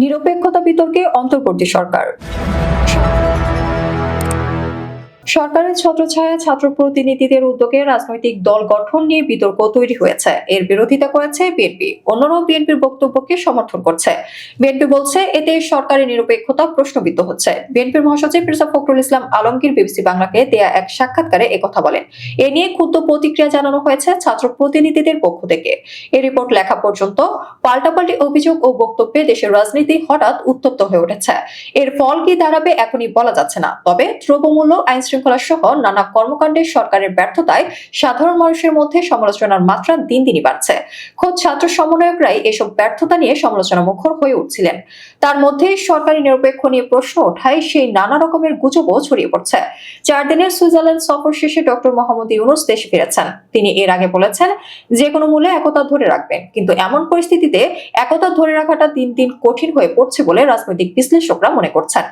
নিরপেক্ষতা বিতর্কে অন্তর্বর্তী সরকার। সরকারের ছত্রছায়া ছাত্র প্রতিনিধিদের উদ্যোগে রাজনৈতিক দল গঠন নিয়ে বিতর্ক তৈরি হয়েছে। এর বিরোধিতা করেছে বিএনপি। অন্যরাও বিএনপির বক্তব্যকে সমর্থন করছে। বিএনপি বলছে, এতে সরকারের নিরপেক্ষতা প্রশ্নবিদ্ধ হচ্ছে। বিএনপির মহাসচিব মির্জা ফখরুল ইসলাম আলমগীর বিবিসি বাংলাকে দেয়া এক সাক্ষাৎকারে একথা বলেন। এ নিয়ে ক্ষুদ্র প্রতিক্রিয়া জানানো হয়েছে ছাত্র প্রতিনিধিদের পক্ষ থেকে। এই রিপোর্ট লেখা পর্যন্ত পাল্টাপাল্টি অভিযোগ ও বক্তব্যে দেশের রাজনীতি হঠাৎ উত্তপ্ত হয়ে উঠেছে। এর ফল কি দাঁড়াবে এখনই বলা যাচ্ছে না। তবে দ্রব্যমূল্য, আইন শৃঙ্খলা সহ নানা কর্মকাণ্ডে সরকারের ব্যর্থতায় সাধারণ মানুষের মধ্যে সমালোচনার মাত্রা দিন দিনই বাড়ছে। খোদ ছাত্র সমন্বয়করাই এসব ব্যর্থতা নিয়ে সমালোচনা মুখর হয়ে উঠছিলেন। তার মধ্যে সরকারি নিরপেক্ষ নিয়ে প্রশ্ন ওঠায় সেই নানা রকমের গুজবও ছড়িয়ে পড়ছে। চার দিনের সুইজারল্যান্ড সফর শেষে ডক্টর মোহাম্মদ ইউনুস দেশে ফিরেছেন। তিনি এর আগে বলেছেন যে কোনো মূল্যে একতা ধরে রাখবেন, কিন্তু এমন পরিস্থিতিতে একতা ধরে রাখাটা দিন দিন কঠিন হয়ে পড়ছে বলে রাজনৈতিক বিশ্লেষকরা মনে করছেন।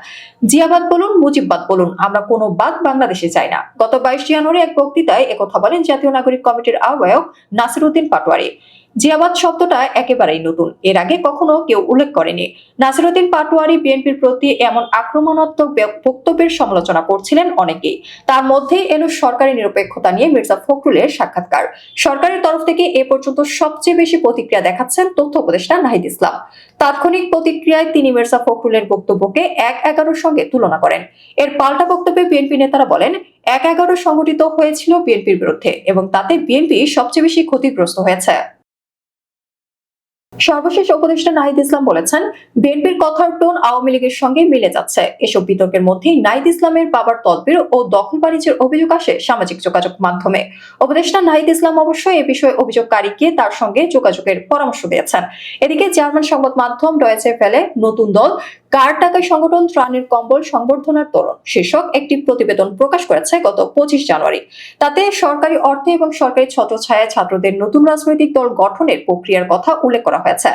জিয়াবাদ বলুন, মুজিববাদ বলুন, আমরা কোনো বাদ বাংলাদেশে চাই না। গত বাইশ জানুয়ারি এক বক্তৃতায় একথা বলেন জাতীয় নাগরিক কমিটির আহ্বায়ক নাসিরুদ্দিন পাটোয়ারি। জিয়াবাদ শব্দটা একেবারেই নতুন। এর আগে কখনো কেউ উল্লেখ করেনি। নাসিরুদ্দিন পাটোয়ারি বিএনপির প্রতি এমন আক্রমণাত্মক বক্তব্যের সমালোচনা করছিলেন অনেকেই। তার মধ্যে এলো সরকারি নিরপেক্ষতা নিয়ে মির্জা ফখরুলের সাক্ষাৎকার। সরকারের তরফ থেকে এ পর্যন্ত সবচেয়ে বেশি প্রতিক্রিয়া দেখাচ্ছেন তথ্য উপদেষ্টা নাহিদ ইসলাম। তাৎক্ষণিক প্রতিক্রিয়ায় তিনি মির্জা ফখরুলের বক্তব্যকে এক এগারোর সঙ্গে তুলনা করেন। এর পাল্টা বক্তব্যে বিএনপি নেতারা বলেন, এক এগারো সংগঠিত হয়েছিল বিএনপির বিরুদ্ধে এবং তাতে বিএনপি সবচেয়ে বেশি ক্ষতিগ্রস্ত হয়েছে। সর্বশেষ উপদেষ্টা নাহিদ ইসলাম বলেছেন, বিএনপির কথার টোন আওয়ামী লীগের সঙ্গে মিলে যাচ্ছে। এসব বিতর্কের মধ্যেই নাহিদ ইসলামের বাবার তদবির ও দখল বাণিজ্যের অভিযোগ আসে সামাজিক যোগাযোগ মাধ্যমে। উপদেষ্টা নাহিদ ইসলাম অবশ্য এ বিষয়ে অভিযোগকারীকে তার সঙ্গে যোগাযোগের পরামর্শ দিয়েছেন। এদিকে জার্মান সংবাদ মাধ্যম রয়েছে ফেলে নতুন দল কার টাকায় সংগঠন ত্রাণের কম্বল সংবর্ধনার তরুণ? শীর্ষক একটি প্রতিবেদন প্রকাশ করেছে গত পঁচিশ জানুয়ারি। তাতে সরকারি অর্থে এবং সরকারি ছত্রছায়া ছাত্রদের নতুন রাজনৈতিক দল গঠনের প্রক্রিয়ার কথা উল্লেখ করা হয়েছে।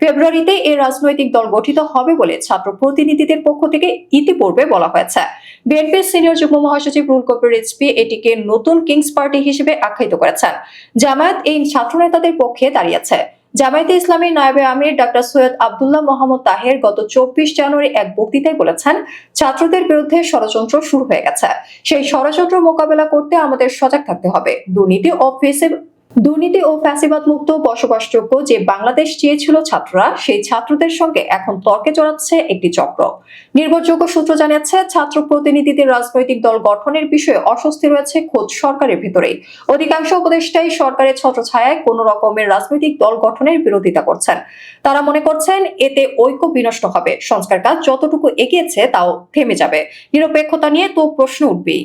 ফেব্রুয়ারিতে এই রাজনৈতিক দল গঠিত হবে বলে ছাত্র প্রতিনিধিদের পক্ষ থেকে ইতিপূর্বে বলা হয়েছে। বিএনপির সিনিয়র যুগ্ম মহাসচিব রুল কবির রিজভি এটিকে নতুন কিংস পার্টি হিসেবে আখ্যায়িত করেছেন। জামায়াত এই ছাত্র নেতাদের পক্ষে দাঁড়িয়েছে। জামায়াতে ইসলামী নায়েবে আমির ডক্টর সৈয়দ আবদুল্লাহ মোহাম্মদ তাহের গত চব্বিশ জানুয়ারি এক বক্তৃতায় বলেছেন, ছাত্রদের বিরুদ্ধে ষড়যন্ত্র শুরু হয়ে গেছে। সেই ষড়যন্ত্র মোকাবেলা করতে আমাদের সজাগ থাকতে হবে। দুর্নীতি ও ফেসে- দুর্নীতি ও ফ্যাসিবাদ মুক্ত বসবাসযোগ্য যে বাংলাদেশ চেয়েছিল ছাত্ররা, সেই ছাত্রদের সঙ্গে এখন তর্কে জড়াচ্ছে একটি চক্র। নির্ভরযোগ্য সূত্র জানিয়েছে, ছাত্র প্রতিনিধিদের রাজনৈতিক দল গঠনের বিষয়ে অস্বস্তি রয়েছে খোদ সরকারের ভিতরেই। অধিকাংশ উপদেষ্টাই সরকারের ছত্রছায়ায় কোন রকমের রাজনৈতিক দল গঠনের বিরোধিতা করছেন। তারা মনে করছেন, এতে ঐক্য বিনষ্ট হবে। সংস্কার কাজ যতটুকু এগিয়েছে, তাও থেমে যাবে। নিরপেক্ষতা নিয়ে তো প্রশ্ন উঠবেই।